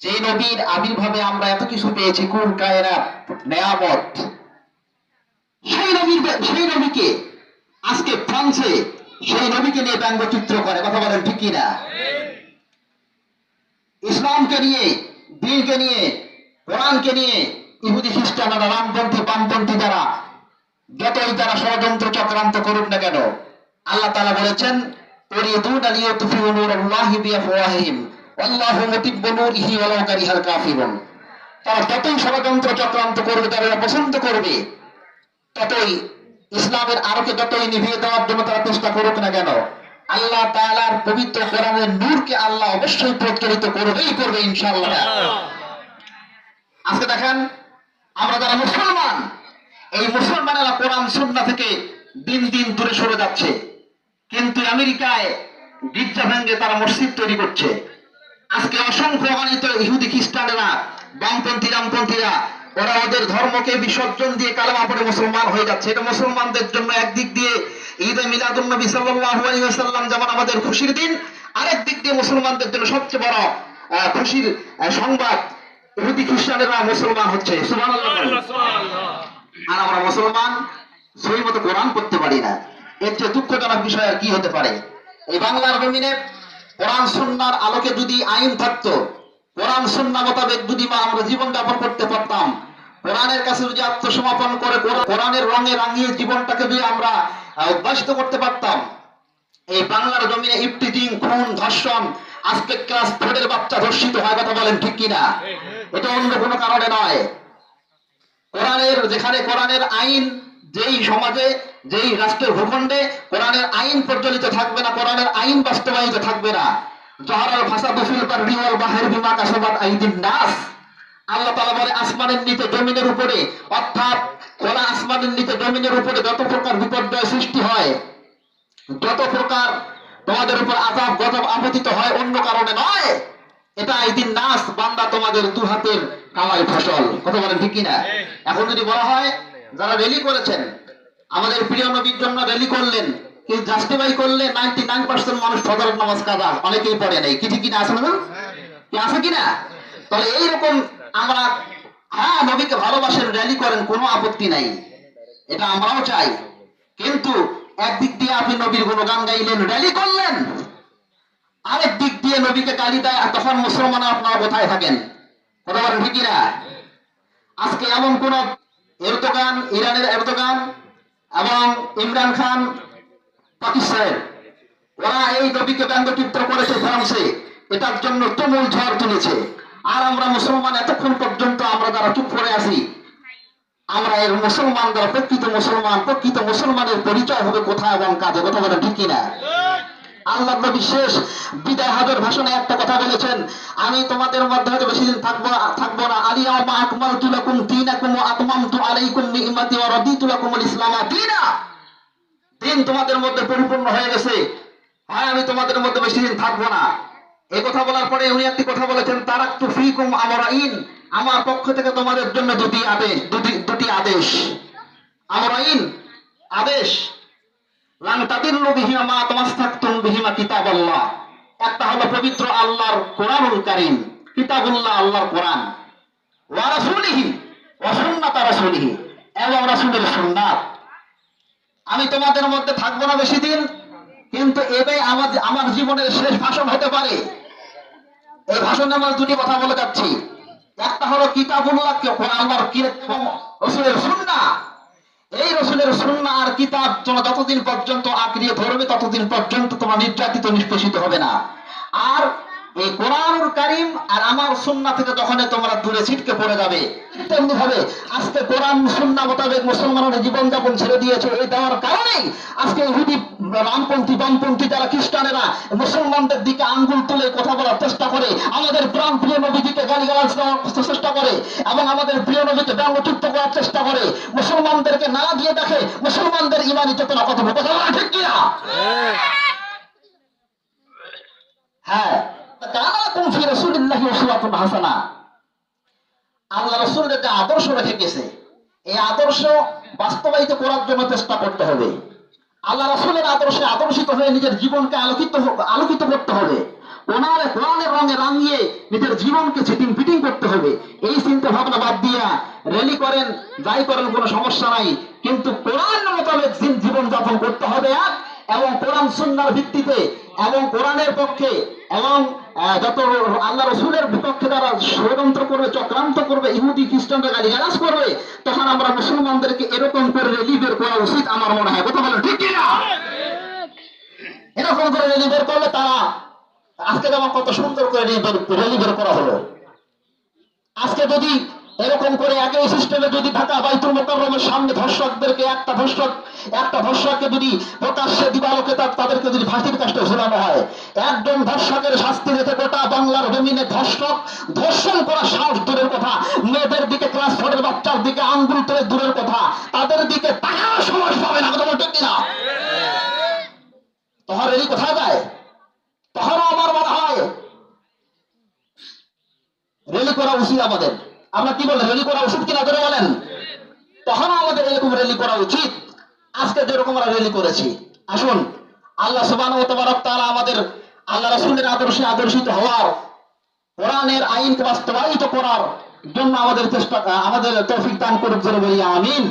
যে নবীর আবির্ভাবে আমরা এত কিছু পেয়েছি, কুল কায়রাত সেই নবীর সেই নবীকে আজকে ফ্রান্সে সেই নবীকে নিয়ে ব্যঙ্গচিত্র করে, কথা বলেন ঠিক কিনা ইসলামকে নিয়ে, দিনকে নিয়ে, কোরআনকে নিয়ে ইহুদি খ্রিস্টানরা রামপন্থী, বামপন্থী যারা, যতই তারা ষড়যন্ত্র চক্রান্ত করুক না কেন, আল্লাহ তালা বলেছেন তারা যতই ষড়যন্ত্র চক্রান্ত করবে তারা পছন্দ করবে, ততই ইসলামের আলোকে যতই নিভিয়ে দেওয়ার জন্য তারা চেষ্টা করুক না কেন? আল্লাহ তাআলার পবিত্র কোরআনের নূরকে আল্লাহ অবশ্যই প্রজ্বলিত করবেই করবে ইনশাআল্লাহ। আজকে দেখেন, আমরা যারা মুসলমান, এই মুসলমানেরা কোরআন সুন্নাহ থেকে দিন দিন দূরে সরে যাচ্ছে। কিন্তু আমেরিকায় গির্জা ভেঙ্গে তারা মসজিদ তৈরি করছে। আজকে অসংখ্য অগণিত ইহুদি খ্রিস্টানেরা, বামপন্থী, রামপন্থীরা ওরা ওদের ধর্মকে বিসর্জন দিয়ে কালেমা পড়ে মুসলমান হয়ে যাচ্ছে। এটা মুসলমানদের জন্য একদিক দিয়ে ঈদে মিলাদুল নবী সাল্লাল্লাহু আলাইহি ওয়াসাল্লাম যেমন আমাদের খুশির দিন আরেক দিক দিয়ে মুসলমানদের জন্য সবচেয়ে বড় খুশির সংবাদ ইহুদি খ্রিস্টানেরা মুসলমান হচ্ছে। সুবহানাল্লাহ। আর আমরা মুসলমান সেই মতো কোরআন করতে পারি না। এর চেয়ে দুঃখজনক বিষয় আর কি হতে পারে? এই বাংলার জমিনে কোরআন সুন্নার আলোকে যদি আইন থাকতো কোরআন, সুন্না মোতাবেক যদি মা আমরা জীবন যাপন করতে পারতাম, কোরআনের কাছে যদি আত্মসমর্পণ করে কোরআনের রঙে রাঙিয়ে জীবনটাকে যদি আমরা উদ্ভাসিত করতে পারতাম, এই বাংলার জমিনে ইফটিজিং খুন, ধর্ষণ আজকে ক্লাস ফোরের বাচ্চা ধর্ষিত হয় কথা বলেন ঠিক কিনা? এটা অন্য কোনো কারণে নয়। কোরআনের যেখানে কোরআনের আইন যেই সমাজে, যেই রাষ্ট্রের ভূখণ্ডে কোরআনের আইন প্রচলিত থাকবে না, কোরআনের আইন বাস্তবায়িত থাকবে না। বিমা আইদিন নাস। আল্লাহ বলে, আসমানের জমিনের উপরে, অর্থাৎ খোলা আসমানের জমিনের উপরে যত প্রকার বিপর্যয় সৃষ্টি হয়, যত প্রকার তোমাদের উপর আজাব গজব আপতিত হয়, অন্য কারণে নয়। এটা একদিন নাস, বান্দা তোমাদের দু হাতের কামাই ফসল। কথা বলেন ঠিক কিনা? এখন যদি বলা হয়, যারা রেলি করেছেন, আমাদের প্রিয় নবীর জন্য রেলি করলেন কি জাস্টিফাই করলে নাইনটি নাইন পার্সেন্ট মানুষ ফজরের নামাজ কাজা অনেকেই পড়ে নাই। কি ঠিক কিনা আছে না? কি আছে কিনা তাহলে এইরকম আমরা হ্যাঁ নবীকে ভালোবাসেন র্যালি করেন, কোনো আপত্তি নাই। এটা আমরাও চাই। কিন্তু একদিক দিয়ে আপনি নবীর গুণগান গাইলেন র্যালি করলেন। আরেক দিক দিয়ে নবীকে গালি দেয়, আর তখন মুসলমান আপনারা কোথায় থাকেন? কথা বলেন ঠিকই না আজকে এমন কোন এরদোগান, ইরানের এরদোগান এবং ইমরান খান পাকিস্তানের ওরা এই নবীকে ব্যঙ্গচিত্র করেছে ফ্রান্সে। এটার জন্য তুমুল ঝড় তুলেছে। আর আমরা মুসলমান এতক্ষণ পর্যন্ত আমরা যারা চুপ করে আছি। আমরা এর মুসলমান যারা প্রকৃত মুসলমান, প্রকৃত মুসলমানের পরিচয় হবে কোথায় এবং কাজে, কথা বলে ঠিক কিনা? আল্লাহ নবী বিদায় হাজার ভাষণে একটা কথা বলেছেন, আমি তোমাদের মধ্যে হয়তো বেশি দিন থাকব থাকব না। আলিয়া মা আকমাল তুলাকুম দীনাকুম ওয়া আতমামতু আলাইকুম নি'মাতি ওয়া রাদিতু লাকুমুল ইসলামা দীনা। দিন তোমাদের মধ্যে পরিপূর্ণ হয়ে গেছে। হ্যাঁ আমি তোমাদের মধ্যে বেশি দিন থাকব না। এই কথা বলার পরে উনি একটি কথা বলেছেন, তারাক্তু ফিকুম আমরাইন। আমার পক্ষ থেকে তোমাদের জন্য দুটি আদেশ, দুটি দুটি আদেশ। আমরাইন, আদেশ, লান তাদিল্লু বিহিমা মা তামাসসাকতুম বিহিমা কিতাবাল্লাহ। একটা হলো পবিত্র আল্লাহর কোরআনুল কারীম, কিতাবুল্লাহ আল্লাহর কোরআন। ওয়া রাসূলিহি, ওয়া সুন্নাত রাসূলিহি, এবং রাসূলের সুন্নাত। আমি তোমাদের মধ্যে থাকব না বেশি দিন কিন্তু এটাই আমার আমার জীবনের শেষ ভাষণ হতে পারে। এই ভাষণে আমার দুটি কথা বলে যাচ্ছি। একটা হলো কিতাবুল্লাহ সুন্না। এই রসুলের সুন্না আর কিতাব তোমরা যতদিন পর্যন্ত আঁকড়িয়ে ধরবে, ততদিন পর্যন্ত তোমরা নির্যাতিত, নিষ্পেষিত হবে না। আর এই কোরআনুল কারিম আর আমার সুন্না থেকে যখন তোমরা দূরে ছিটকে পড়ে যাবে। তেমনি ভাবে আজকে কোরআন সুন্না মোতাবেক মুসলমানরা জীবন যাপন ছেড়ে দিয়েছে এই দেওয়ার কারণেই আজকে ইহুদি রামপন্থী বামপন্থী যারা খ্রিস্টানেরা মুসলমানদের দিকে আঙ্গুল তুলে কথা বলার চেষ্টা করে আমাদের প্রাণ প্রিয় নবীজিকে গালিগালাজ দেওয়ার চেষ্টা করে এবং আমাদের প্রিয় নবীকে ব্যঙ্গচিত্ত করার চেষ্টা করে মুসলমানদেরকে না দিয়ে দেখে মুসলমানদের ইমানি চেতনা কথা কথা বলা ঠিক কিনা? হ্যাঁ। আল্লাহ রসুলের যে আদর্শ রেখে গেছে। এই আদর্শ বাস্তবায়িত করার জন্য চেষ্টা করতে হবে। আল্লাহ রসুলের আদর্শে আদর্শিত হয়ে নিজের জীবনকে আলোকিত আলোকিত করতে হবে। ওনার কোরআনের রঙে রাঙিয়ে নিজের জীবনকে ছিটিং ফিটিং করতে হবে। এই চিন্তা ভাবনা বাদ দিয়া র্যালি করেন, যাই করেন, কোনো সমস্যা নাই। কিন্তু কোরআন মোতাবেক জীব- জীবন যাপন করতে হবে এক এবং কোরআন সুন্নার ভিত্তিতে এবং কোরআনের পক্ষে এবং যত আল্লাহ রসুলের বিপক্ষে যারা ষড়যন্ত্র করবে, চক্রান্ত করবে, ইহুদি, খ্রিস্টানরা গালি গালাজ করবে, তখন আমরা মুসলমানদেরকে এরকম করে রেলি বের করা উচিত আমার মনে হয়। কথা বলেন, ঠিক কিনা? এরকম করে রেলি বের করলে তারা আজকে যেমন কত সুন্দর করে রেলি বের করা হলো। আজকে যদি এরকম করে একই সিস্টেমে যদি ঢাকা বাইতুল মোকাররমের সামনে ধর্ষকদেরকে, একটা ধর্ষক, একটা ধর্ষককে যদি প্রকাশ্যে দিবালোকে তাদেরকে যদি ফাঁসির কাজটা ঝুলানো হয়, একজন ধর্ষকের শাস্তি রেখে গোটা বাংলার জমিনে ধর্ষক, ধর্ষণ করা সাহস দূরের কথা, মেয়েদের দিকে ক্লাস ফোরের বাচ্চার দিকে আঙ্গুল তুলে দূরের কথা, তাদের দিকে তাকার সময় পাবে না, কথা বলতে কিনা? তখন রেলি কোথায় যায়? তখন আমার মনে হয়। রেলি করা উচিত আমাদের। আমরা কি বললাম রেলি করা উচিত কিনা করে বলেন? তখন আমাদের এরকম রেলি করা উচিত। আজকে যেরকম আমরা রেলি করেছি। আসুন, আল্লাহ সুবান তারা আমাদের আল্লাহ রসুলের আদর্শে আদর্শিত হওয়ার, কোরআনের আইন বাস্তবায়িত করার জন্য আমাদের চেষ্টা, আমাদের তৌফিক দান করুক জন্য বলি, আমিন।